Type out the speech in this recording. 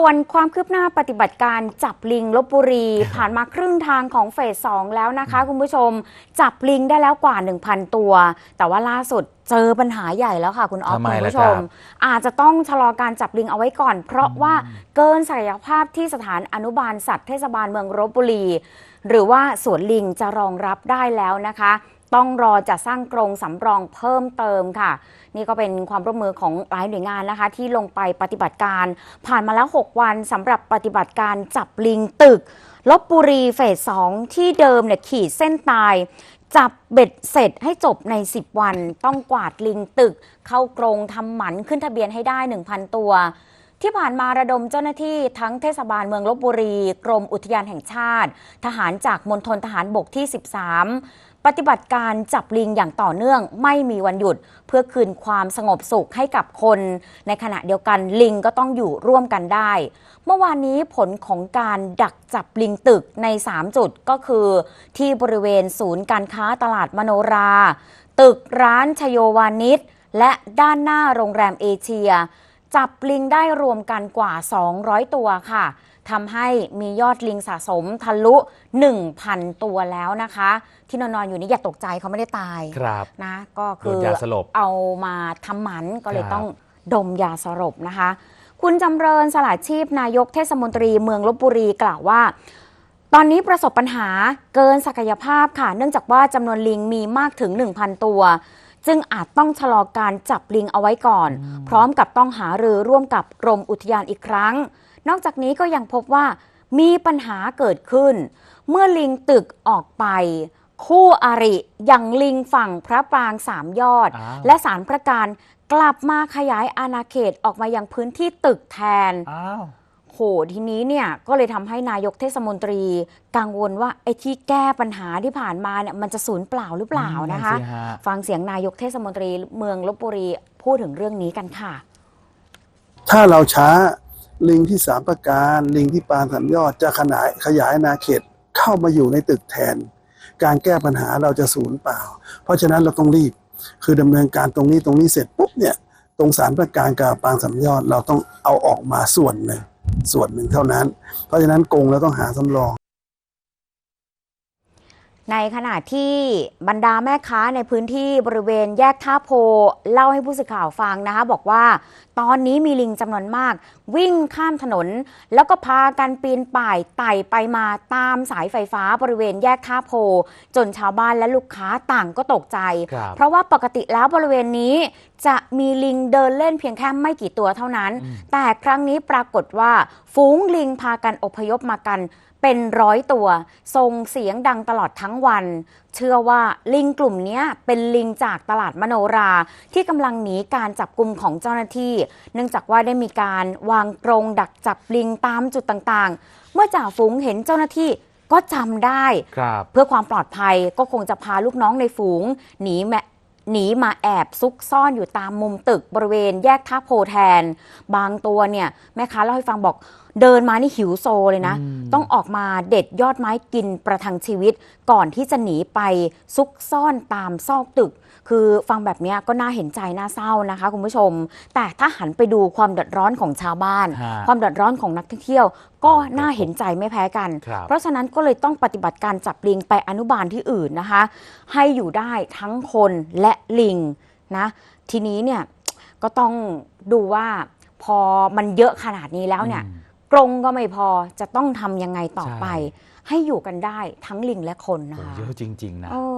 ส่วนความคืบหน้าปฏิบัติการจับลิงลบบุรี ผ่านมาครึ่งทางของเฟสสองแล้วนะคะ คุณผู้ชม จับลิงได้แล้วกว่า 1,000 ตัว แต่ว่าล่าสุดเจอปัญหาใหญ่แล้วค่ะ คุณออฟทำไมคุณล่ะผู้ชมครับอาจจะต้องชะลอการจับลิงเอาไว้ก่อน เพราะว่าเกินศักยภาพที่สถานอนุบาลสัตว์เทศบาลเมืองลบบุรี หรือว่าสวนลิงจะรองรับได้แล้วนะคะ ต้องรอจะสร้างกรงสำรองเพิ่มเติมค่ะ นี่ก็เป็นความร่วมมือของหลายหน่วยงานนะคะ ที่ลงไปปฏิบัติการ ผ่านมาแล้ว 6 วันสำหรับปฏิบัติการจับลิงตึกลบบุรีเฟส 2 ที่เดิมเนี่ยขีดเส้นตาย จับเบ็ดเสร็จให้จบใน 10 วัน ต้องกวาดลิงตึก เข้ากรงทำหมันขึ้นทะเบียนให้ได้ 1,000 ตัวที่ผ่านมาระดมเจ้าหน้าที่ทั้งเทศบาลเมืองลบบุรี กรมอุทยานแห่งชาติ ทหารจากมณฑลทหารบกที่ 13 ปฏิบัติการจับลิงอย่างต่อเนื่องไม่มีวันหยุด เพื่อคืนความสงบสุขให้กับคน ในขณะเดียวกันลิงก็ต้องอยู่ร่วมกันได้ เมื่อวานนี้ผลของการดักจับลิงตึกใน 3 จุดก็คือ ที่บริเวณศูนย์การค้าตลาดมโนรา ตึกร้านชโยวานิชและด้านหน้าโรงแรมเอเชีย จับลิงได้รวมกันกว่า 200 ตัวค่ะทำให้มียอดลิงสะสมทะลุ 1,000 ตัวแล้วนะคะ ที่นอนๆอยู่นี่อย่าตกใจเขาไม่ได้ตายครับนะก็คือโดนยาสลบเอามาทำหมันก็เลยครับต้องดมยาสลบนะคะ คุณจำเริญสละชีพนายกเทศมนตรีเมืองลบบุรีกล่าวว่า ตอนนี้ประสบปัญหาเกินศักยภาพค่ะ เนื่องจากว่าจำนวนลิงมีมากถึง 1,000 ตัว จึงอาจต้องชะลอการจับลิงเอาไว้ก่อน พร้อมกับต้องหารือร่วมกับกรมอุทยานอีกครั้ง นอกจากนี้ก็ยังพบว่ามีปัญหาเกิดขึ้น เมื่อลิงตึกออกไป คู่อริอย่างลิงฝั่งพระปรางสามยอดอ้าวและสารประการกลับมาขยายอาณาเขตออกมายังพื้นที่ตึกแทนอ้าวโหทีนี้เนี่ยก็เลยทำให้นายกเทศมนตรี กังวลว่าไอ้ที่แก้ปัญหาที่ผ่านมาเนี่ยมันจะสูญเปล่าหรือเปล่านะคะนั่นสิฮะฟังเสียงนายกเทศมนตรีเมืองลบบุรีพูดถึงเรื่องนี้กันค่ะ ถ้าเราช้าลิงที่สามประการ ลิงที่ปางสามยอดจะขยายขยายอาณาเขตเข้ามาอยู่ในตึกแทน การแก้ปัญหาเราจะสูญเปล่า เพราะฉะนั้นเราต้องรีบ คือดำเนินการตรงนี้ตรงนี้เสร็จปุ๊บเนี่ยตรงสารประการกับปางสามยอดเราต้องเอาออกมาส่วนหนึ่ง ส่วนหนึ่งเท่านั้น เพราะฉะนั้นกงเราต้องหาสำรอง ในขณะที่บรรดาแม่ค้าในพื้นที่บริเวณแยกท่าโพเล่าให้ผู้สื่อข่าวฟังนะคะ บอกว่าตอนนี้มีลิงจำนวนมาก วิ่งข้ามถนน แล้วก็พากันปีนป่ายไต่ไปมาตามสายไฟฟ้าบริเวณแยกท่าโพ จนชาวบ้านและลูกค้าต่างก็ตกใจครับเพราะว่าปกติแล้วบริเวณนี้จะมีลิงเดินเล่นเพียงแค่ไม่กี่ตัวเท่านั้น แต่ครั้งนี้ปรากฏว่าฝูงลิงพากันอพยพมากันเป็นร้อยตัวส่งเสียงดังตลอดทั้งวัน เชื่อว่าลิงกลุ่มเนี้ยเป็นลิงจากตลาดมโนรา ที่กำลังหนีการจับกลุ่มของเจ้าหน้าที่ เนื่องจากว่าได้มีการวางกรงดักจับลิงตามจุดต่างๆ เมื่อจ่าฝูงเห็นเจ้าหน้าที่ก็จำได้ครับเพื่อความปลอดภัยก็คงจะพาลูกน้องในฝูงหนีแม หนีมาแอบซุกซ่อนอยู่ตามมุมตึกบริเวณแยกท่าโพแทน บางตัวเนี่ยแม่ค้าเล่าให้ฟังบอกเดินมานี่หิวโซเลยนะอืมต้องออกมาเด็ดยอดไม้กินประทังชีวิต ก่อนที่จะหนีไปซุกซ่อนตามซอกตึก คือฟังแบบเนี้ยก็น่าเห็นใจน่าเศร้านะคะคุณผู้ชม แต่ถ้าหันไปดูความเดือดร้อนของชาวบ้านฮะความเดือดร้อนของนักท่องเที่ยว ก็น่าเห็นใจไม่แพ้กันครับเพราะฉะนั้นก็เลยต้องปฏิบัติการจับลิงไปอนุบาลที่อื่นนะคะ ให้อยู่ได้ทั้งคนและลิงนะ ทีนี้เนี่ยก็ต้องดูว่าพอมันเยอะขนาดนี้แล้วเนี่ยอืมกรงก็ไม่พอจะต้องทำยังไงต่อไปใช่ให้อยู่กันได้ทั้งลิงและคนนะโอ้คะ เยอะจริง ๆ นะเออ